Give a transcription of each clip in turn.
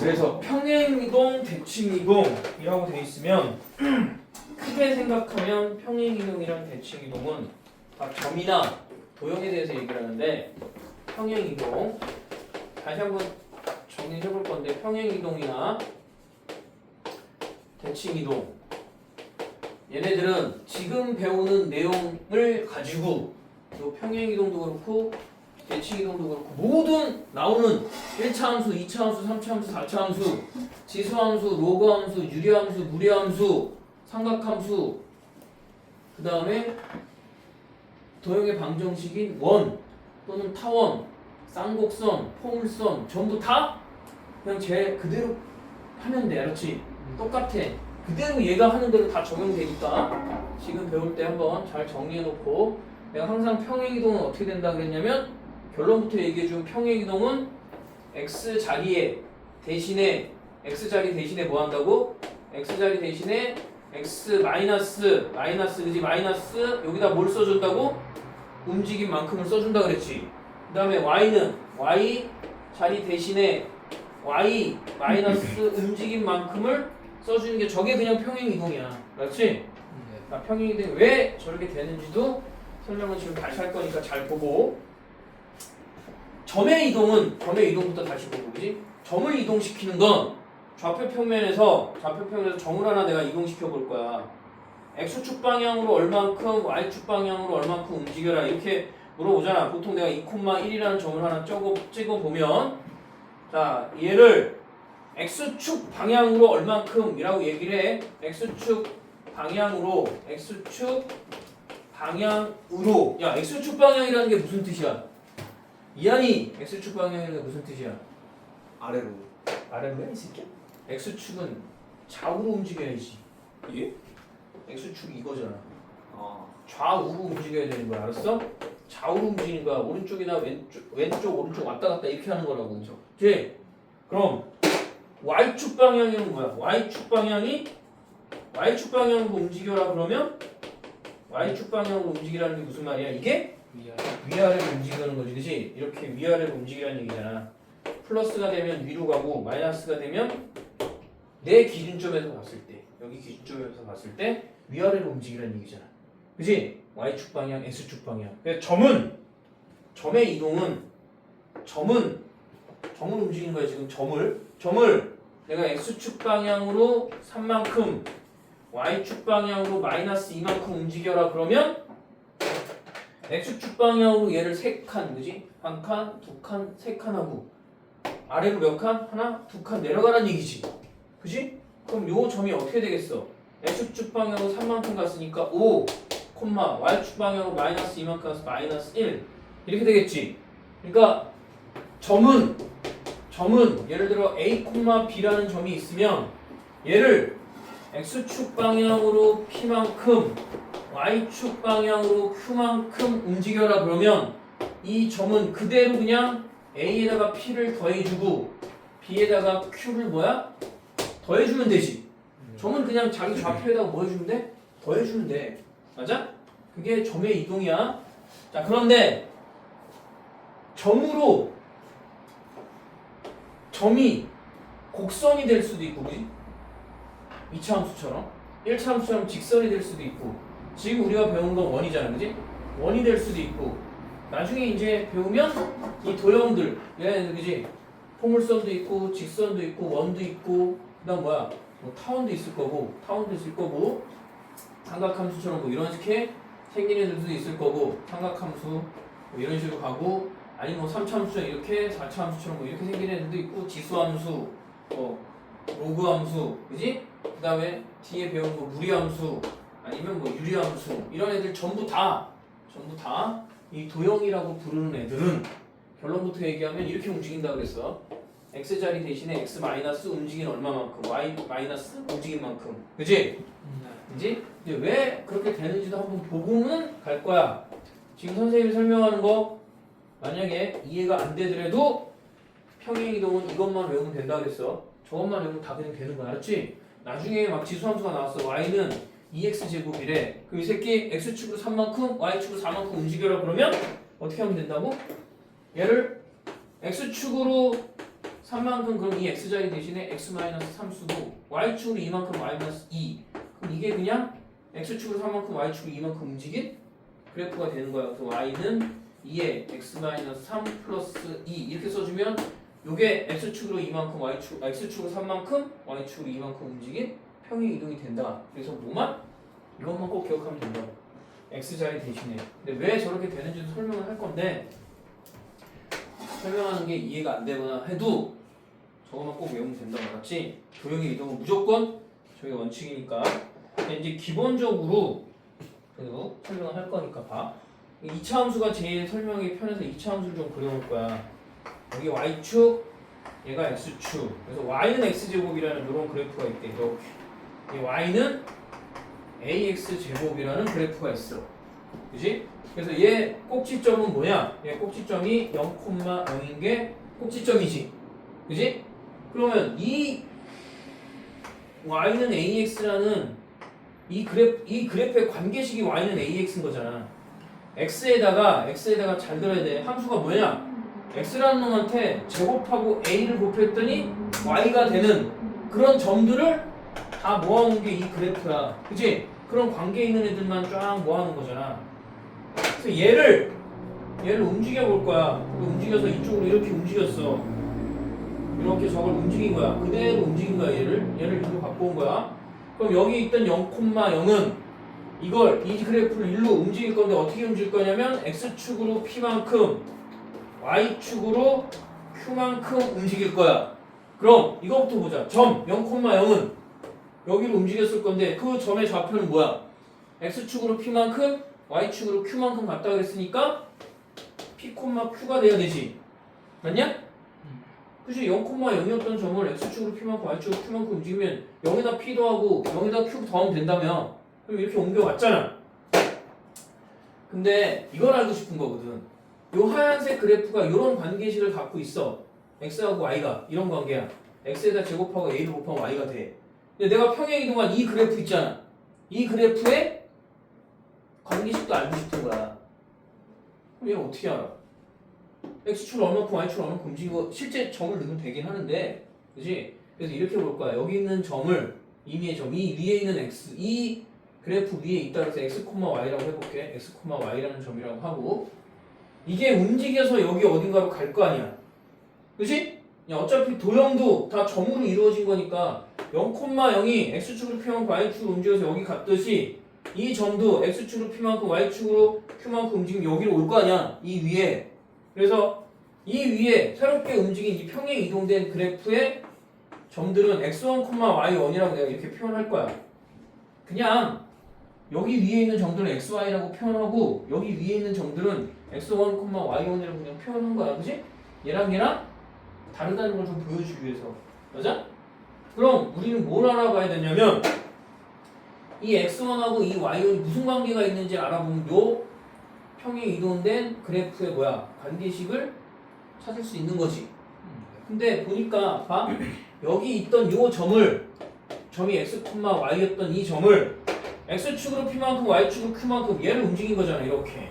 그래서 평행이동, 대칭이동이라고 돼 있으면 크게 생각하면 평행이동이랑 대칭이동은 다 점이나 도형에 대해서 얘기를 하는데 평행이동. 다시 한번 정리해 볼 건데 평행이동이나 대칭이동. 얘네들은 지금 배우는 내용을 가지고 또 평행이동도 그렇고 대칭이동도 그렇고 모든 나오는 1차 함수, 2차 함수, 3차 함수, 4차 함수, 지수 함수, 로그 함수, 유리 함수, 무리 함수, 삼각 함수 그 다음에 도형의 방정식인 원 또는 타원, 쌍곡선, 포물선 전부 다 그냥 제 그대로 하면 돼. 알았지? 똑같아. 그대로 얘가 하는 대로 다 적용되니까 지금 배울 때 한번 잘 정리해 놓고 내가 항상 평행이동은 어떻게 된다 그랬냐면 결론부터 얘기해 준 평행 이동은 x 자리에 대신에 x 자리 대신에 뭐 한다고? x 자리 대신에 x 마이너스 마이너스 그지 마이너스 여기다 뭘 써준다고? 움직임 만큼을 써준다 그랬지 그 다음에 y는 y 자리 대신에 y 마이너스 움직임 만큼을 써주는 게 저게 그냥 평행 이동이야 그렇지? 자, 평행 이동이 왜 저렇게 되는지도 설명은 지금 다시 할 거니까 잘 보고 점의 이동은 점의 이동부터 다시 보고 그지? 점을 이동시키는 건 좌표 평면에서 좌표 평면에서 점을 하나 내가 이동시켜 볼 거야. x축 방향으로 얼만큼 y축 방향으로 얼만큼 움직여라 이렇게 물어보잖아. 보통 내가 2,1이라는 점을 하나 찍어, 찍어 보면 자 얘를 x축 방향으로 얼만큼이라고 얘기를 해. x축 방향으로 x축 방향으로 야 x축 방향이라는 게 무슨 뜻이야? 이한이 x축 방향이라는 게 무슨 뜻이야? 아래로 아래로야 이 새끼야? x축은 좌우로 움직여야지 예? x축 이거잖아 아 좌우로 움직여야 되는 거야 알았어? 좌우로 움직이는 거야 오른쪽이나 왼쪽 왼쪽 오른쪽 왔다 갔다 이렇게 하는 거라고 그죠? 지 그럼 y축 방향은 뭐야? y축 방향이 y축 방향으로 움직여라 그러면 y축 방향으로 움직이라는 게 무슨 말이야? 이게 위아래로 움직이는 거지, 그지? 이렇게 위아래로 움직이라는 얘기잖아. 플러스가 되면 위로 가고 마이너스가 되면 내 기준점에서 봤을 때 여기 기준점에서 봤을 때 위아래로 움직이라는 얘기잖아. 그지? y축 방향, x축 방향. 그러니까 점은 점의 이동은 점은 점을 움직이는 거야 지금 점을 점을 내가 x축 방향으로 3만큼 y축 방향으로 마이너스 2만큼 움직여라 그러면 x축 방향으로 얘를 세 칸, 그지? 한 칸, 두 칸, 세 칸 하고 아래로 몇 칸? 하나, 두 칸 내려가라는 얘기지. 그지? 그럼 요 점이 어떻게 되겠어? x축 방향으로 3만큼 갔으니까 5, 콤마 y축 방향으로 마이너스 2만큼 가서 마이너스 1 이렇게 되겠지. 그러니까 점은 점은 예를 들어 a, b라는 점이 있으면 얘를 x축 방향으로 p만큼 y축 방향으로 q만큼 움직여라 그러면 이 점은 그대로 그냥 a에다가 p를 더해주고 b에다가 q를 뭐야? 더해주면 되지. 점은 그냥 자기 좌표에다가 뭐 해주면 돼? 더해주면 돼. 맞아? 그게 점의 이동이야. 자 그런데 점으로 점이 곡선이 될 수도 있고 그지? 2차 함수처럼 1차 함수처럼 직선이 될 수도 있고 지금 우리가 배운 건 원이잖아 그지? 원이 될 수도 있고 나중에 이제 배우면 이 도형들 얘네들 그지? 포물선도 있고 직선도 있고 원도 있고 그다음 뭐야 뭐 타원도 있을 거고 타원도 있을 거고 삼각함수처럼 뭐 이런 식의 생긴 애들도 있을 거고 삼각함수 뭐 이런 식으로 가고 아니면 뭐 3차 함수처럼 이렇게 4차 함수처럼 뭐 이렇게 생긴 애들도 있고 지수함수 뭐 로그함수 그지? 그 다음에 뒤에 배운 거 무리함수 아니면 뭐 유리함수 이런 애들 전부 다 전부 다 이 도형이라고 부르는 애들은 결론부터 얘기하면 이렇게 움직인다 그랬어 x 자리 대신에 x 마이너스 움직인 얼마만큼 y 마이너스 움직인 만큼 그지? 그지? 이제 왜 그렇게 되는지도 한번 보고는 갈 거야 지금 선생님이 설명하는 거 만약에 이해가 안 되더라도 평행이동은 이것만 외우면 된다 그랬어 저것만 외우면 다 그냥 되는 거야 알았지? 나중에 막 지수함수가 나왔어 y는 2x 제곱이래. 그럼 이 새끼 x축으로 3만큼 y축으로 4만큼 움직여라 그러면 어떻게 하면 된다고? 얘를 x축으로 3만큼 그럼 이 x자리 대신에 x-3수도 y축으로 이만큼 y-2 그럼 이게 그냥 x축으로 3만큼 y축으로 이만큼 움직인 그래프가 되는 거야 그래서 y는 2에 x-3 플러스 2 이렇게 써주면 요게 x축으로 이만큼 y축, 아, x축으로 3만큼 y축으로 이만큼 움직인 평행 이동이 된다. 그래서 뭐만? 이것만 꼭 기억하면 된다. X자리 대신에. 근데 왜 저렇게 되는지도 설명을 할 건데 설명하는 게 이해가 안 되거나 해도 저거만 꼭 외우면 된다고 알았지? 도형의 이동은 무조건 저게 원칙이니까. 이제 기본적으로 그래도 설명을 할 거니까 봐. 2차 함수가 제일 설명이 편해서 2차 함수를 좀 그려볼 거야. 여기 y축 얘가 x축. 그래서 y는 x제곱이라는 이런 그래프가 있대. 이렇게 이 y는 ax 제곱이라는 그래프가 있어 그지? 그래서 얘 꼭지점은 뭐냐? 얘 꼭지점이 0,0인 게 꼭지점이지. 그지? 그러면 이 y는 ax라는 이 그래프 이 그래프의 관계식이 y는 ax인 거잖아. x에다가 x에다가 잘 들어야 돼. 함수가 뭐냐? x라는 놈한테 제곱하고 a를 곱했더니 y가 되는 그런 점들을 다 모아놓은 게이 그래프야. 그지? 그런 관계 있는 애들만 쫙 모아놓은 거잖아. 그래서 얘를 얘를 움직여 볼 거야. 움직여서 이쪽으로 이렇게 움직였어. 이렇게 저걸 움직인 거야. 그대로 움직인 거야. 얘를 얘를 이리로 갖고 온 거야. 그럼 여기 있던 0,0은 이걸 이 그래프를 일로 움직일 건데 어떻게 움직일 거냐면 x축으로 p만큼 y축으로 q만큼 움직일 거야. 그럼 이거부터 보자. 점 0,0은 여기로 움직였을 건데 그 점의 좌표는 뭐야? x축으로 p만큼 y축으로 q만큼 갔다 그랬으니까 p, q가 돼야 되지. 맞냐? 그지 0,0이었던 점을 x축으로 p만큼 y축으로 q만큼 움직이면 0에다 p 더하고 0에다 q 더하면 된다며. 그럼 이렇게 옮겨왔잖아. 근데 이걸 알고 싶은 거거든. 요 하얀색 그래프가 이런 관계식을 갖고 있어. x하고 y가 이런 관계야. x에다 제곱하고 a를 곱하면 y가 돼. 내가 평행 이동한 이 그래프 있잖아. 이 그래프에 관계식도 알고 싶은 거야. 그럼 얘 어떻게 알아? x축을 얼마큼 y축을 얼마큼 움직이고 실제 점을 넣으면 되긴 하는데 그지? 그래서 이렇게 볼 거야. 여기 있는 점을 임의의 점, 이 위에 있는 x, 이 그래프 위에 있다 그래서 x, y라고 해볼게. x, y라는 점이라고 하고 이게 움직여서 여기 어딘가로 갈 거 아니야. 그지? 야, 어차피 도형도 다 점으로 이루어진 거니까 0,0이 x축으로 p만큼 y축으로 움직여서 여기 갔듯이 이 점도 x축으로 p만큼 y축으로 q만큼 움직이면 여기로 올 거 아니야. 이 위에. 그래서 이 위에 새롭게 움직인 이 평행 이동된 그래프의 점들은 x1, y1이라고 내가 이렇게 표현할 거야. 그냥 여기 위에 있는 점들은 xy라고 표현하고 여기 위에 있는 점들은 x1, y1이라고 그냥 표현한 거야. 그지? 얘랑 얘랑 다르다는 걸 좀 보여주기 위해서. 맞아? 그럼 우리는 뭘 알아봐야 되냐면 이 x1하고 이 y1이 무슨 관계가 있는지 알아보면 요 평행 이동된 그래프의 뭐야 관계식을 찾을 수 있는 거지. 근데 보니까 봐 여기 있던 요 점을 점이 x, y였던 이 점을 x축으로 p만큼 y축으로 q만큼 얘를 움직인 거잖아 이렇게.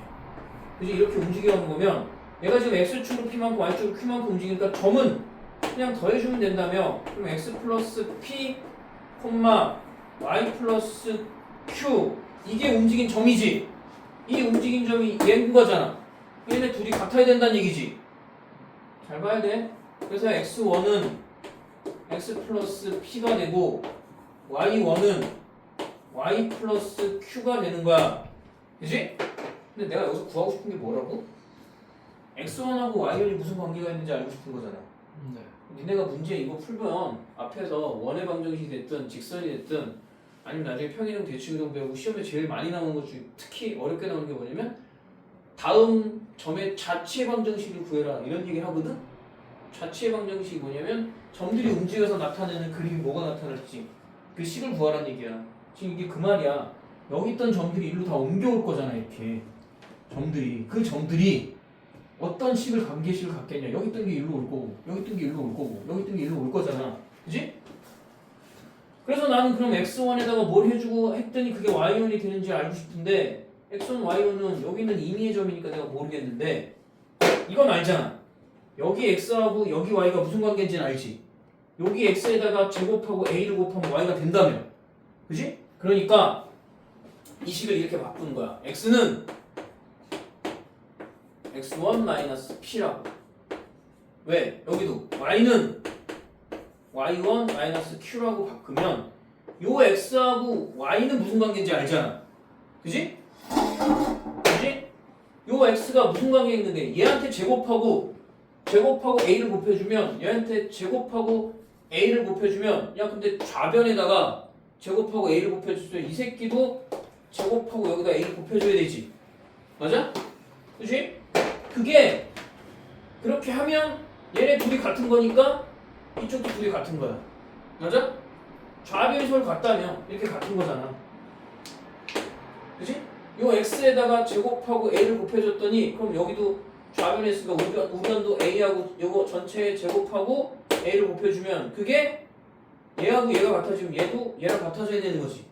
그지 이렇게 움직여 온 거면 얘가 지금 x축으로 p만큼 y축으로 q만큼 움직이니까 점은 그냥 더해주면 된다며. 그럼 x 플러스 p, y 플러스 q. 이게 움직인 점이지. 이 움직인 점이 얘인 거잖아. 얘네 둘이 같아야 된다는 얘기지. 잘 봐야 돼. 그래서 x1은 x 플러스 p가 되고 y1은 y 플러스 q가 되는 거야. 그지? 근데 내가 여기서 구하고 싶은 게 뭐라고? x1하고 y1이 무슨 관계가 있는지 알고 싶은 거잖아 네. 니네가 문제 이거 풀면 앞에서 원의 방정식이 됐든 직선이 됐든 아니면 나중에 평이동 대칭이동 배우고 시험에 제일 많이 나오는 것 중에 특히 어렵게 나오는 게 뭐냐면 다음 점의 자체 방정식을 구해라 이런 얘기 하거든? 자체 방정식이 뭐냐면 점들이 움직여서 나타내는 그림이 뭐가 나타날지 그 식을 구하라는 얘기야. 지금 이게 그 말이야. 여기 있던 점들이 일로 다 옮겨올 거잖아 이렇게. 점들이. 그 점들이 어떤 식을 관계식을 갖겠냐 여기 있던 게 일로 올 거고 여기 있던 게 일로 올 거고 여기 있던 게 일로 올 거잖아 그지? 그래서 나는 그럼 x1에다가 뭘 해주고 했더니 그게 y1이 되는지 알고 싶은데 x1, y1은 여기 있는 임의의 점이니까 내가 모르겠는데 이건 알잖아 여기 x하고 여기 y가 무슨 관계인지는 알지? 여기 x에다가 제곱하고 a를 곱하면 y가 된다며. 그지? 그러니까 이 식을 이렇게 바꾸는 거야. x는 x1 마이너스 p라고. 왜? 여기도 y는 y1 마이너스 q라고 바꾸면 요 x하고 y는 무슨 관계인지 알잖아. 그지? 그지? 요 x가 무슨 관계 있는데 얘한테 제곱하고 제곱하고 a를 곱해주면 얘한테 제곱하고 a를 곱해주면 야 근데 좌변에다가 제곱하고 a를 곱해줬어요. 이 새끼도 제곱하고 여기다 a를 곱해줘야 되지. 맞아? 그지? 그게 그렇게 하면 얘네 둘이 같은 거니까 이쪽도 둘이 같은 거야. 맞아? 좌변이 서로 같다며 이렇게 같은 거잖아. 그지? 요 x에다가 제곱하고 a를 곱해줬더니 그럼 여기도 좌변에 있으니까 우변, 우변도 a하고 요거 전체에 제곱하고 a를 곱해주면 그게 얘하고 얘가 같아지면 얘도 얘랑 같아져야 되는 거지.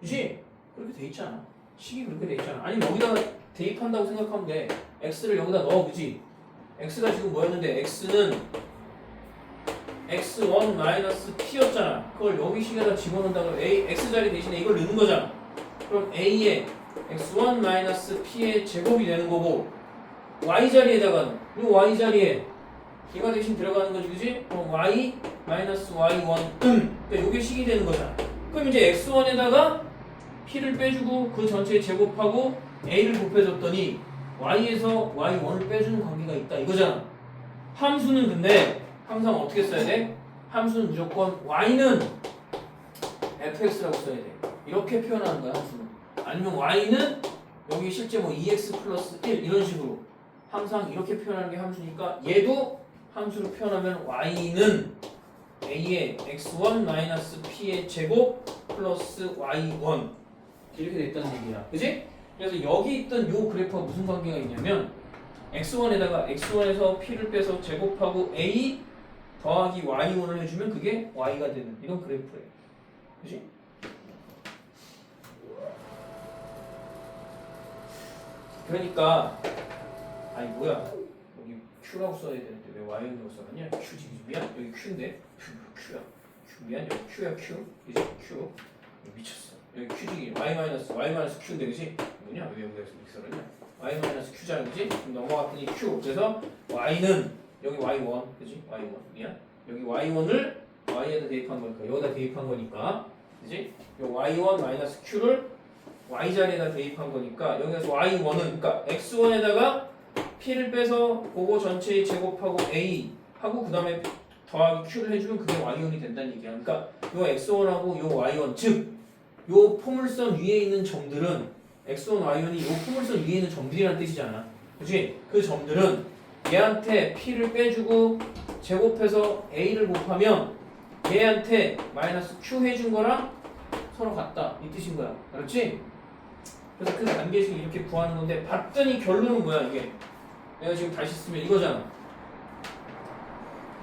그지? 그렇게 돼 있잖아. 식이 그렇게 돼 있잖아. 아니면 여기다가 대입한다고 생각하면 돼. x를 여기다 넣어, 그지? x가 지금 뭐였는데 x는 x1 마이너스 p였잖아. 그걸 여기 식에다 집어넣는다고 a x 자리 대신에 이걸 넣는 거잖아. 그럼 a에 x1 마이너스 p의 제곱이 되는 거고 y 자리에다가 이 y 자리에 얘가 대신 들어가는 거지, 그지? 그럼 y 마이너스 y1 음, 그러니까 이게 식이 되는 거잖아. 그럼 이제 x1에다가 p를 빼주고 그 전체에 제곱하고 a를 곱해줬더니 y에서 y1을 빼주는 관계가 있다 이거잖아. 함수는 근데 항상 어떻게 써야 돼? 함수는 무조건 y는 fx라고 써야 돼. 이렇게 표현하는 거야 함수는. 아니면 y는 여기 실제 뭐 2x 플러스 1 이런 식으로 항상 이렇게 표현하는 게 함수니까 얘도 함수로 표현하면 y는 a의 x1 마이너스 p의 제곱 플러스 y1 이렇게 돼 있다는 얘기야. 그지? 그래서 여기 있던 요 그래프가 무슨 관계가 있냐면 x1에다가 x1에서 p를 빼서 제곱하고 a 더하기 y1을 해주면 그게 y가 되는 이런 그래프예요. 그지? 그러니까 아니 뭐야 여기 q라고 써야 되는데 왜 y라고 써놨냐? q지 미안 여기 q인데 q, q야 q 미안 여기 q야 q 그지? q 미쳤어 여기 q지 y 마이너스 y 마이너스 q인데 그지? 뭐냐 왜 이렇게 써놨냐? y 마이너스 q잖아 그지? 넘어갔더니 q 그래서 y는 여기 y1 그지? y1 미안 여기 y1을 y에다 대입한 거니까 여기다 대입한 거니까 그지? 요 y1 마이너스 q를 y 자리에다 대입한 거니까 여기서 y1은 그러니까 x1에다가 p를 빼서 그거 전체의 제곱하고 a 하고 그 다음에 더하기 q를 해주면 그게 y1이 된다는 얘기야. 그러니까 요 x1하고 요 y1 즉 요 포물선 위에 있는 점들은 x1, y1이 요 포물선 위에 있는 점들이란 뜻이잖아. 그지? 그 점들은 얘한테 p를 빼주고 제곱해서 a를 곱하면 얘한테 마이너스 q 해준 거랑 서로 같다 이 뜻인 거야. 알았지? 그래서 그 관계식을 이렇게 구하는 건데 봤더니 결론은 뭐야 이게? 내가 지금 다시 쓰면 이거잖아.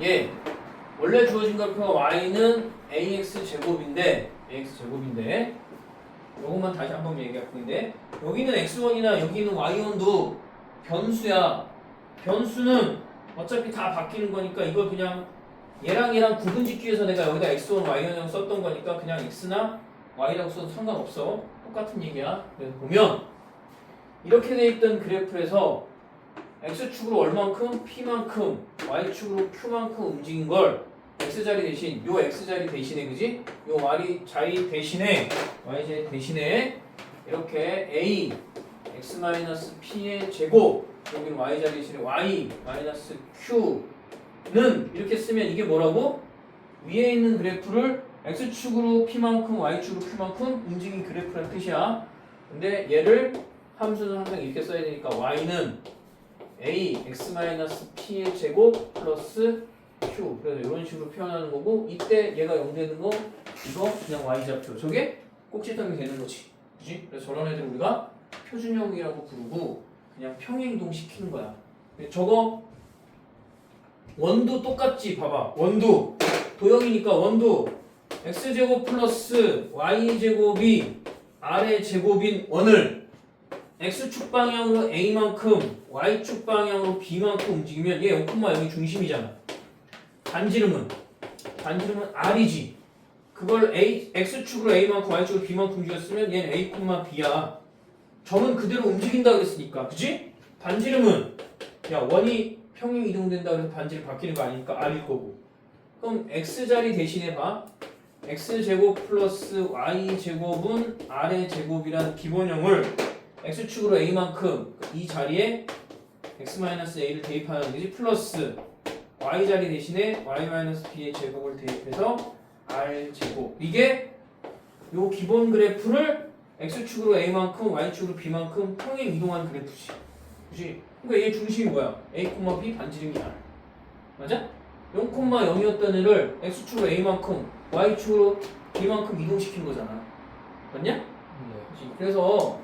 얘 원래 주어진 그래프가 y는 ax 제곱인데 ax 제곱인데 요것만 다시 한 번 얘기할 건데 여기는 x1이나 여기는 y1도 변수야. 변수는 어차피 다 바뀌는 거니까 이걸 그냥 얘랑 얘랑 구분 짓기 위해서 내가 여기다 x1, y1이라고 썼던 거니까 그냥 x나 y라고 써도 상관없어. 똑같은 얘기야. 그래서 보면 이렇게 돼 있던 그래프에서 x축으로 얼만큼 p만큼 y축으로 q만큼 움직인 걸 x자리 대신 요 x자리 대신에 그지? 요 y 자리 대신에 y자리 대신에 이렇게 a x 마이너스 p의 제곱 여기는 y자리 대신에 y 마이너스 q는 이렇게 쓰면 이게 뭐라고? 위에 있는 그래프를 x축으로 p만큼 y축으로 q만큼 움직인 그래프라는 뜻이야. 근데 얘를 함수는 항상 이렇게 써야 되니까 y는 a x 마이너스 p의 제곱 플러스 q. 그래서 이런 식으로 표현하는 거고 이때 얘가 0 되는 거 이거 그냥 y 좌표 저게 꼭지점이 되는 거지. 그지? 그래서 저런 애들 우리가 표준형이라고 부르고 그냥 평행이동 시키는 거야. 저거 원도 똑같지 봐봐. 원도 도형이니까 원도 x제곱 플러스 y제곱이 r의 제곱인 원을 x축 방향으로 a만큼 y축 방향으로 b만큼 움직이면 얘 0,0이 중심이잖아. 반지름은 반지름은 r이지. 그걸 a x축으로 a만큼 y축으로 b만큼 움직였으면 얘는 a, b야. 점은 그대로 움직인다 그랬으니까, 그지? 반지름은 야 원이 평행 이동된다 그래서 반지름 바뀌는 거 아니니까 r일 거고. 그럼 x 자리 대신에 봐. x 제곱 플러스 y 제곱은 r의 제곱이라는 기본형을 x축으로 a만큼 이 자리에 x-a를 대입하는 거지 플러스 y 자리 대신에 y-b의 제곱을 대입해서 r 제곱 이게 요 기본 그래프를 x축으로 a만큼 y축으로 b만큼 평행 이동하는 그래프지 그지? 그러니까 얘 중심이 뭐야? a, b 반지름이 r 맞아? 0,0이었던 애를 x축으로 a만큼 y축으로 b만큼 이동시킨 거잖아 맞냐? 네. 그치? 그래서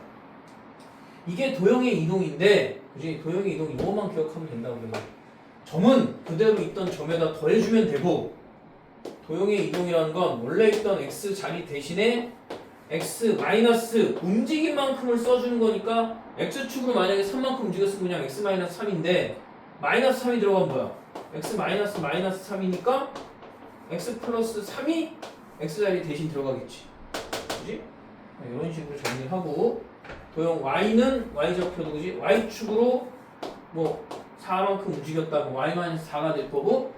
이게 도형의 이동인데, 그지? 도형의 이동 이거만 기억하면 된다고 그래요. 점은 그대로 있던 점에다 더해주면 되고, 도형의 이동이라는 건 원래 있던 x 자리 대신에 x 마이너스 움직인 만큼을 써주는 거니까 x축으로 만약에 3만큼 움직였으면 그냥 x 마이너스 3인데 마이너스 3이 들어가면 뭐야? x 마이너스 마이너스 3이니까 x 플러스 3이 x 자리 대신 들어가겠지. 그지? 네, 이런 식으로 정리를 하고 도형 y는 y 좌표도 그지 y축으로 뭐 4만큼 움직였다고 y 마이너스 4가 될 거고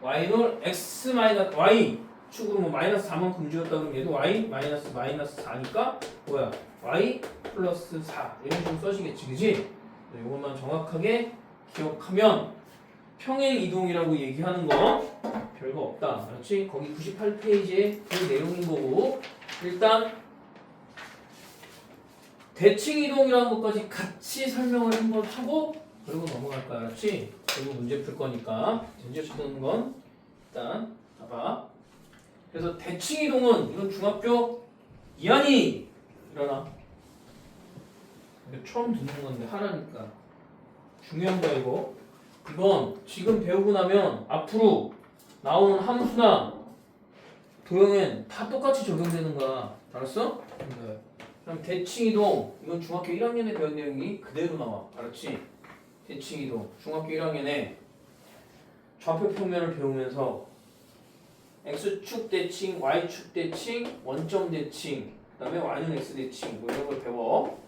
y는 x y 축으로 뭐 마이너스 4만큼 움직였다 그러면 얘도 y 마이너스 마이너스 4니까 뭐야 y 플러스 4 이런 식으로 써지겠지 그지? 네, 이것만 정확하게 기억하면 평행 이동이라고 얘기하는 거 별거 없다 그렇지? 거기 98페이지에 그 내용인 거고 일단 대칭 이동이라는 것까지 같이 설명을 한번 하고 그리고 넘어갈 거야, 알았지? 그리고 문제 풀 거니까 문제 푸는 건 일단 봐봐. 그래서 대칭 이동은 이건 중학교 2학년이 일어나. 처음 듣는 건데 하라니까 중요한 거야 이거. 이건 지금 배우고 나면 앞으로 나오는 함수나 도형엔 다 똑같이 적용되는 거야. 알았어? 네. 그럼 대칭 이동 이건 중학교 1학년에 배운 내용이 그대로 나와 알았지? 대칭이동 중학교 1학년에 좌표 평면을 배우면서 x축 대칭, y축 대칭, 원점 대칭 그 다음에 y는 x 대칭 뭐 이런 걸 배워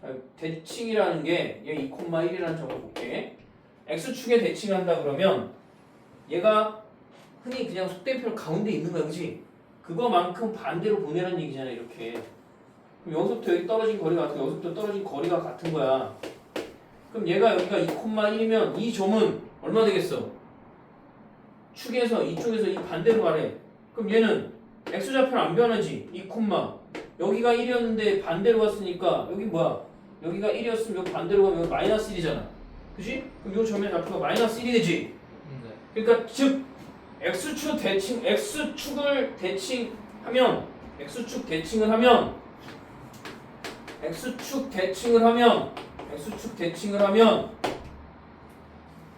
자, 대칭이라는 게 얘 2,1이라는 적어볼게 x축에 대칭한다 그러면 얘가 흔히 그냥 속대표는 가운데 있는 거야 그지? 그거만큼 반대로 보내라는 얘기잖아 이렇게 그럼 여기서부터 여기 떨어진 거리가 같고 여기서부터 떨어진 거리가 같은 거야. 그럼 얘가 여기가 2,1이면 이 점은 얼마 되겠어? 축에서 이쪽에서 이 반대로 가래. 그럼 얘는 x 좌표는 안 변하지. 2, 여기가 1이었는데 반대로 갔으니까 여기 뭐야? 여기가 1이었으면 여기 반대로 가면 여기 마이너스 1이잖아. 그지? 그럼 이 점의 좌표가 마이너스 1이 되지. 네. 그러니까 즉 x축 대칭 x축을 대칭하면 x축 대칭을 하면 x축 대칭을 하면 x축 대칭을 하면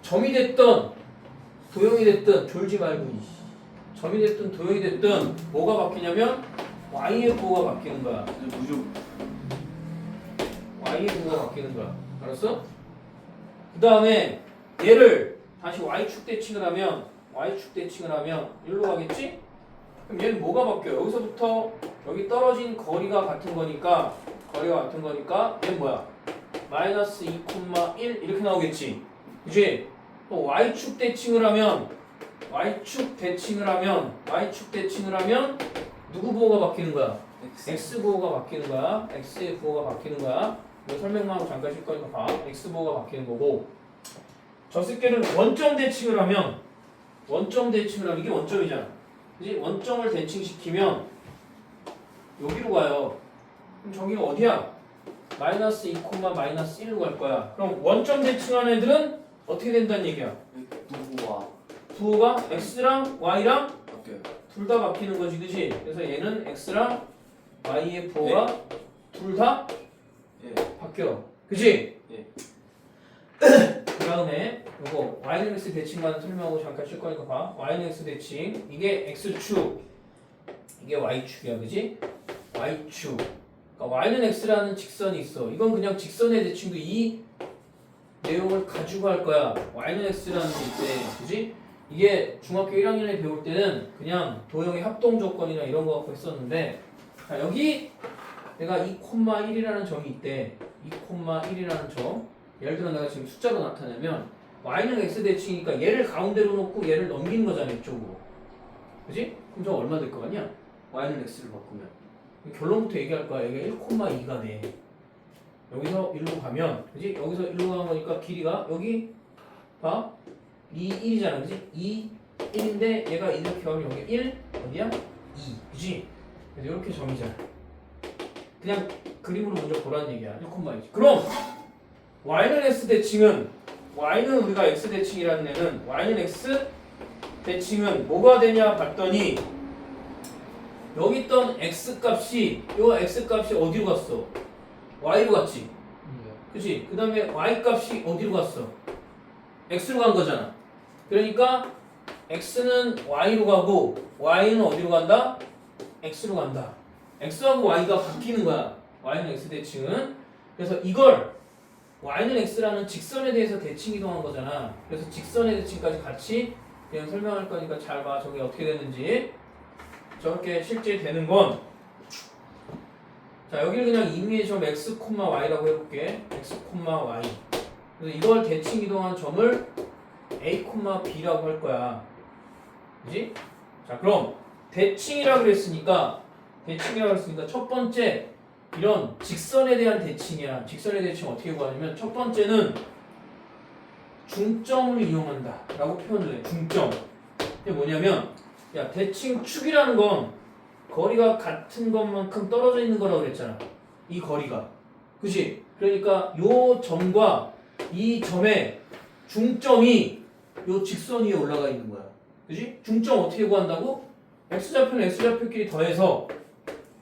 점이 됐던 도형이 됐든 졸지 말고. 점이 됐든 도형이 됐든 뭐가 바뀌냐면 y의 부호가 바뀌는 거야. 근데 무조건 y의 부호가 바뀌는 거야. 알았어? 그 다음에 얘를 다시 y축 대칭을 하면 y축 대칭을 하면 일로 가겠지? 그럼 얘는 뭐가 바뀌어? 여기서부터 여기 떨어진 거리가 같은 거니까 거리가 같은 거니까 얘는 뭐야? 마이너스 2,1 이렇게 나오겠지? 그지? 또 y축 대칭을 하면 y축 대칭을 하면 y축 대칭을 하면 누구 부호가 바뀌는 거야? X x 부호가 바뀌는 거야. x의 부호가 바뀌는 거야. 이거 설명만 하고 잠깐 쉴 거니까 봐. x 부호가 바뀌는 거고. 저 새끼를 원점 대칭을 하면 원점 대칭을 하면 이게 원점이잖아. 그지? 원점을 대칭시키면 여기로 가요. 그럼 저기가 어디야? 마이너스 2, 마이너스 1로 갈 거야. 그럼 원점 대칭한 애들은 어떻게 된다는 얘기야? 누구와 부호가 x랑 y랑 바뀌어요? 둘 다 바뀌는 거지, 그지? 그래서 얘는 x랑 y의 부호가 둘 다 예. 바뀌어, 그지? 예. 그 다음에 요거 y는 x 대칭과는 설명하고 잠깐 쉴 거니까 봐. y는 x 대칭 이게 x축, 이게 y축이야, 그지? y축. 그러니까 y는 x라는 직선이 있어. 이건 그냥 직선의 대칭도 이 내용을 가지고 할 거야. y는 x라는 게 있대. 그지? 이게 중학교 1학년에 배울 때는 그냥 도형의 합동 조건이나 이런 거 갖고 했었는데 자, 여기 내가 2,1이라는 점이 있대. 2,1이라는 점. 예를 들어 내가 지금 숫자로 나타내면 y는 x 대칭이니까 얘를 가운데로 놓고 얘를 넘기는 거잖아 이쪽으로. 그지? 그럼 저 얼마 될거 같냐? y는 x를 바꾸면 결론부터 얘기할 거야. 얘가 1,2가 돼. 여기서 1로 가면 그지? 여기서 1로 가는 거니까 길이가 여기 봐. 2, 1이잖아. 그지? 2, 1인데 얘가 이렇게 가면 여기 1 어디야? 2. 그지? 그래서 이렇게 점이잖아. 그냥 그림으로 먼저 보라는 얘기야. 1,2지. 그럼 y는 x 대칭은 y는 우리가 x 대칭이라는 애는 y는 x 대칭은 뭐가 되냐 봤더니 여기 있던 x 값이 요 x 값이 어디로 갔어? y로 갔지. 네. 그치? 그 다음에 y 값이 어디로 갔어? x로 간 거잖아. 그러니까 x는 y로 가고 y는 어디로 간다? x로 간다. x하고 y가 바뀌는 거야. y는 x 대칭은. 그래서 이걸 y는 x라는 직선에 대해서 대칭 이동한 거잖아. 그래서 직선의 대칭까지 같이 그냥 설명할 거니까 잘 봐. 저게 어떻게 되는지. 저렇게 실제 되는 건 자, 여기를 그냥 임의의 점 x, y라고 해볼게. x, y. 그래서 이걸 대칭 이동한 점을 a, b라고 할 거야. 그지? 자, 그럼 대칭이라고 그랬으니까 대칭이라고 했으니까 첫 번째 이런 직선에 대한 대칭이야. 직선의 대칭 어떻게 구하냐면 첫 번째는 중점을 이용한다 라고 표현을 해. 중점. 이게 뭐냐면 야 대칭 축이라는 건 거리가 같은 것만큼 떨어져 있는 거라고 그랬잖아. 이 거리가. 그지? 그러니까 요 점과 이 점의 중점이 요 직선 위에 올라가 있는 거야. 그지? 중점 어떻게 구한다고? x좌표는 x좌표끼리 더해서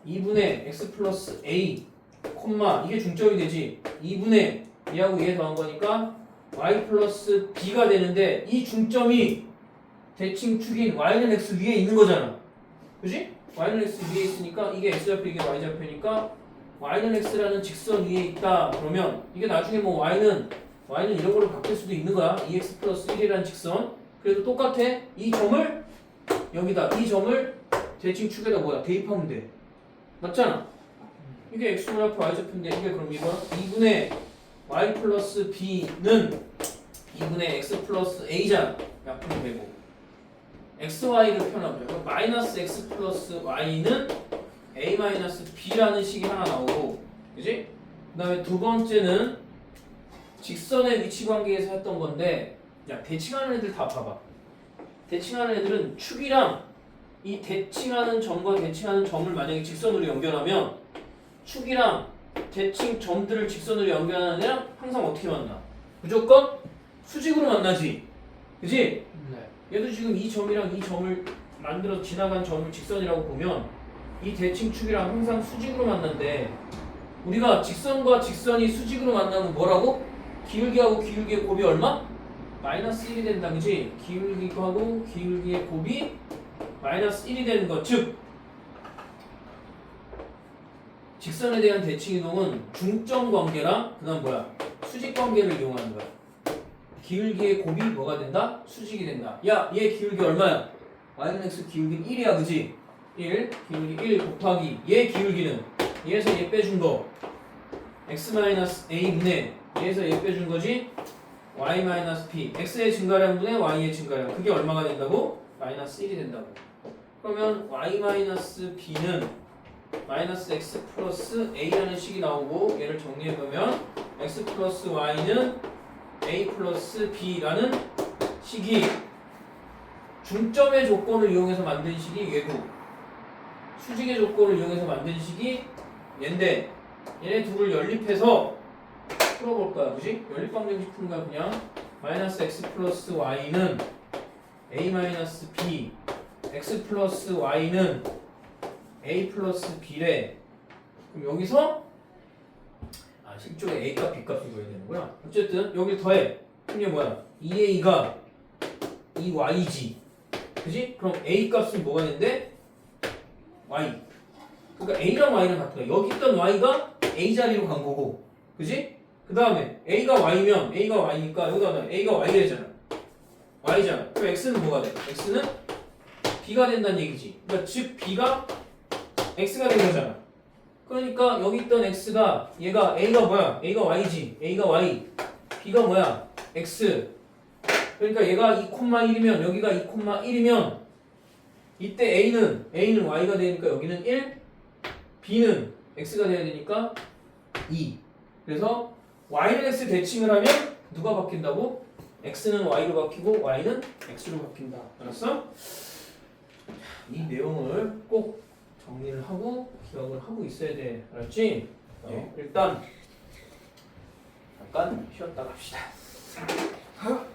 2분의 x 플러스 a, 콤마 이게 중점이 되지. 2분의 얘하고 얘 더한 거니까 y 플러스 b가 되는데 이 중점이 대칭 축인 y는 x 위에 있는 거잖아. 그지? y는 x 위에 있으니까 이게 x좌표 이게 y좌표니까 y는 x라는 직선 위에 있다. 그러면 이게 나중에 뭐 y는 y는 이런 걸로 바뀔 수도 있는 거야. 2x 플러스 1이라는 직선. 그래도 똑같아. 이 점을 여기다 이 점을 대칭 축에다 뭐야 대입하면 돼. 맞잖아. 이게 x좌표 y좌표인데 이게 그럼 이거 2분의 y 플러스 b는 2분의 x 플러스 a잖아. 약분이 되고. Xy를 표현하면 그럼 마이너스 x 플러스 y는 a 마이너스 b라는 식이 하나 나오고 그지? 그 다음에 두 번째는 직선의 위치 관계에서 했던 건데 야 대칭하는 애들 다 봐봐 대칭하는 애들은 축이랑 이 대칭하는 점과 대칭하는 점을 만약에 직선으로 연결하면 축이랑 대칭 점들을 직선으로 연결하는 애랑 항상 어떻게 만나? 무조건 수직으로 만나지 그지? 네. 얘도 지금 이 점이랑 이 점을 만들어 지나간 점을 직선이라고 보면 이 대칭축이랑 항상 수직으로 만난대. 우리가 직선과 직선이 수직으로 만나면 뭐라고? 기울기하고 기울기의 곱이 얼마? 마이너스 1이 된다, 그지? 기울기하고 기울기의 곱이 마이너스 1이 되는 것. 즉, 직선에 대한 대칭 이동은 중점 관계랑 그다음 뭐야? 수직 관계를 이용하는 거야. 기울기의 곱이 뭐가 된다? 수직이 된다. 야, 얘 기울기 얼마야? y는 x 기울기는 1이야, 그지? 1, 기울기 1 곱하기 얘 기울기는 얘에서 얘 빼준 거 x-a분의 얘에서 얘 빼준 거지? y-p x의 증가량분의 y의 증가량 그게 얼마가 된다고? 마이너스 1이 된다고 그러면 y-b는 마이너스 x 플러스 a라는 식이 나오고 얘를 정리해보면 x 플러스 y는 a 플러스 b라는 식이 중점의 조건을 이용해서 만든 식이 얘고 수직의 조건을 이용해서 만든 식이 얘인데 얘네 둘을 연립해서 풀어볼 거야 그지? 연립 방정식 푸는 거야 그냥 마이너스 x 플러스 y는 a 마이너스 b x 플러스 y는 a 플러스 b래 그럼 여기서 아 이쪽에 a 값 b 값을 구해야 되는구나 어쨌든 여기 더해 이게 뭐야 2a가 2y지 그지? 그럼 a 값은 뭐가 되는데 y 그러니까 A랑 Y는 같은 거야. 여기 있던 Y가 A 자리로 간 거고, 그지? 그 다음에 A가 Y면 A가 Y니까 여기다. A가 Y 되잖아. Y잖아. 그럼 X는 뭐가 돼? X는 B가 된다는 얘기지. 그러니까 즉 B가 X가 된 거잖아. 그러니까 여기 있던 X가 얘가 A가 뭐야? A가 Y지. A가 Y. B가 뭐야? X. 그러니까 얘가 2,1이면 여기가 2,1이면 이때 A는 A는 Y가 되니까 여기는 1, B는 X가 돼야 되니까 2. 그래서 Y는 X 대칭을 하면 누가 바뀐다고? X는 Y로 바뀌고 Y는 X로 바뀐다. 알았어? 이 내용을 꼭 정리를 하고 기억을 하고 있어야 돼. 알았지? 어. 예, 일단 잠깐 쉬었다 갑시다. 어?